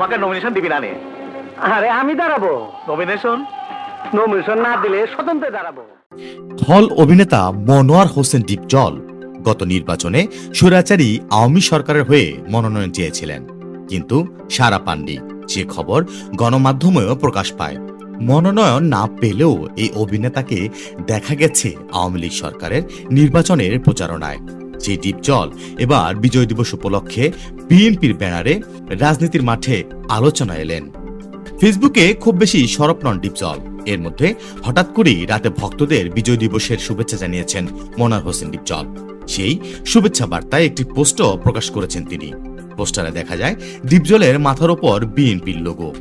আমাকে নমিনেশন দিবি না নে। আরে আমি দাঁড়াবো। নমিনেশন নমিনেশন না দিলে স্বতন্ত্র দাঁড়াবো। খল অভিনেতা মনোয়ার হোসেন ডিপজল গত নির্বাচনে স্বৈরাচারী আওয়ামী সরকারের হয়ে মনোনয়ন চেয়েছিলেন। কিন্তু সারা পাননি। যে খবর গণমাধ্যমেও প্রকাশ পায়। মনোনয়ন না পেলেও এই অভিনেতাকে দেখা গেছে আওয়ামী লীগ সরকারের নির্বাচনের প্রচারণায়। সেই ডিপজল এবার বিজয় দিবস উপলক্ষে বিএনপির ব্যানারে রাজনীতির মাঠে আলোচনা এলেন। ফেসবুকে খুব বেশি সরব নন ডিপজল এর মধ্যে হঠাৎ করেই রাতে ভক্তদের বিজয় দিবসের শুভেচ্ছা জানিয়েছেন মনার হোসেন ডিপজল সেই শুভেচ্ছা বার্তায় একটি পোস্টও প্রকাশ করেছেন তিনি। পোস্টারে দেখা যায় ডিপজলের মাথার ওপর বিএনপির লোগো।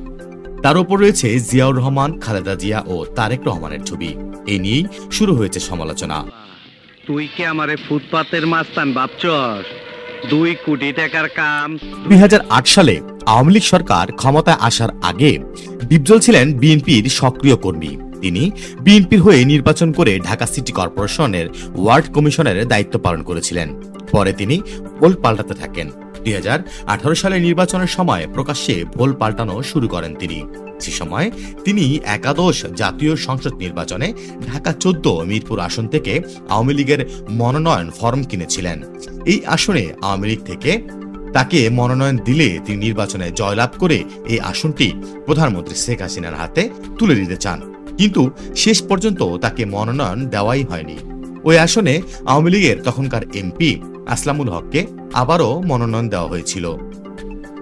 তার উপর রয়েছে জিয়াউর রহমান, খালেদা জিয়া ও তারেক রহমানের ছবি। এ নিয়েই শুরু হয়েছে সমালোচনা। তুই কি আমারে ফুটপাতের মাস্তান ভাবছস? দুই কোটি টাকার কাম। দুই সালে আওয়ামী লীগ সরকার ক্ষমতায় আসার আগে ছিলেন বিএনপির সক্রিয় কর্মী। তিনি বিএনপির হয়ে নির্বাচন করে ঢাকা সিটি কর্পোরেশনের ওয়ার্ড কমিশনের দায়িত্ব পালন করেছিলেন। পরে তিনি ভোল পাল্টাতে থাকেন। দুই সালের নির্বাচনের সময় প্রকাশ্যে ভোল পাল্টানো শুরু করেন তিনি। সে সময় তিনি একাদশ জাতীয় সংসদ নির্বাচনে ঢাকা চোদ্দ মিরপুর আসন থেকে আওয়ামী লীগের মনোনয়ন ফর্ম কিনেছিলেন। এই আসনে আওয়ামী লীগ থেকে তাকে মনোনয়ন দিলে তিনি নির্বাচনে জয়লাভ করে এই আসনটি প্রধানমন্ত্রী শেখ হাসিনার হাতে তুলে দিতে চান। কিন্তু শেষ পর্যন্ত তাকে মনোনয়ন দেওয়াই হয়নি। ওই আসনে আওয়ামী লীগের তখনকার এমপি আসলামুল হককে আবারও মনোনয়ন দেওয়া হয়েছিল।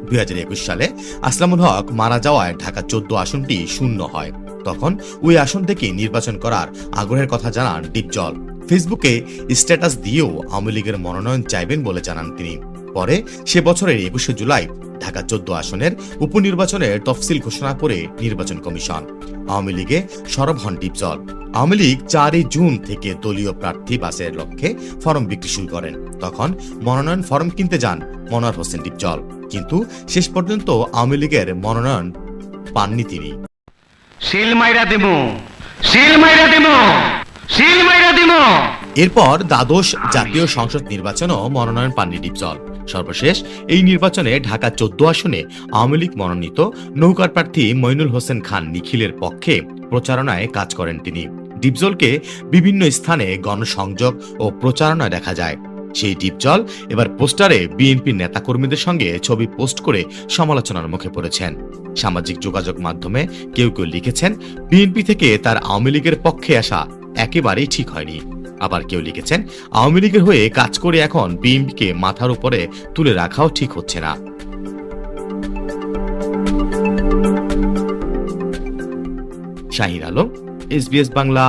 দুই সালে আসলামুল হক মারা যাওয়ায় ঢাকা চোদ্দ আসনটি শূন্য হয়। তখন ওই আসন থেকে নির্বাচন করার আগ্রহের কথা জানান ডিপজল। ফেসবুকে স্ট্যাটাস দিয়েও আওয়ামী লীগের মনোনয়ন চাইবেন বলে জানান তিনি। পরে সে বছরের একুশে জুলাই ঢাকা চোদ্দ আসনের উপনির্বাচনের তফসিল ঘোষণা করে নির্বাচন কমিশন। আওয়ামী লীগে সরব হন ডিপজল। আওয়ামী লীগ চারই জুন থেকে দলীয় প্রার্থী বাসের লক্ষ্যে ফর্ম বিক্রি শুরু করেন। তখন মনোনয়ন ফর্ম কিনতে যান মনোয়ার হোসেন ডিপজল কিন্তু শেষ পর্যন্ত আওয়ামী লীগের মনোনয়ন পাননি তিনি। শিল মাইরা দিমু শিল মাইরা দিমু শিল মাইরা দিমু। এরপর দ্বাদশ জাতীয় সংসদ নির্বাচনও মনোনয়ন পাননি ডিপজল সর্বশেষ এই নির্বাচনে ঢাকা চোদ্দ আসনে আওয়ামী লীগ মনোনীত নৌকার প্রার্থী মইনুল হোসেন খান নিখিলের পক্ষে প্রচারণায় কাজ করেন তিনি। ডিপজলকে বিভিন্ন স্থানে গণসংযোগ ও প্রচারণায় দেখা যায়। সেই ডিপজল এবার পোস্টারে বিএনপির নেতাকর্মীদের সঙ্গে ছবি পোস্ট করে সমালোচনার মুখে পড়েছেন। সামাজিক যোগাযোগ মাধ্যমে কেউ কেউ লিখেছেন, বিএনপি থেকে তার আওয়ামী লীগের পক্ষে আসা একেবারেই ঠিক হয়নি। আবার কেউ লিখেছেন, আওয়ামী লীগের হয়ে কাজ করে এখন বিএনপিকে মাথার উপরে তুলে রাখাও ঠিক হচ্ছে না। শাহিন আলম এসবিএস বাংলা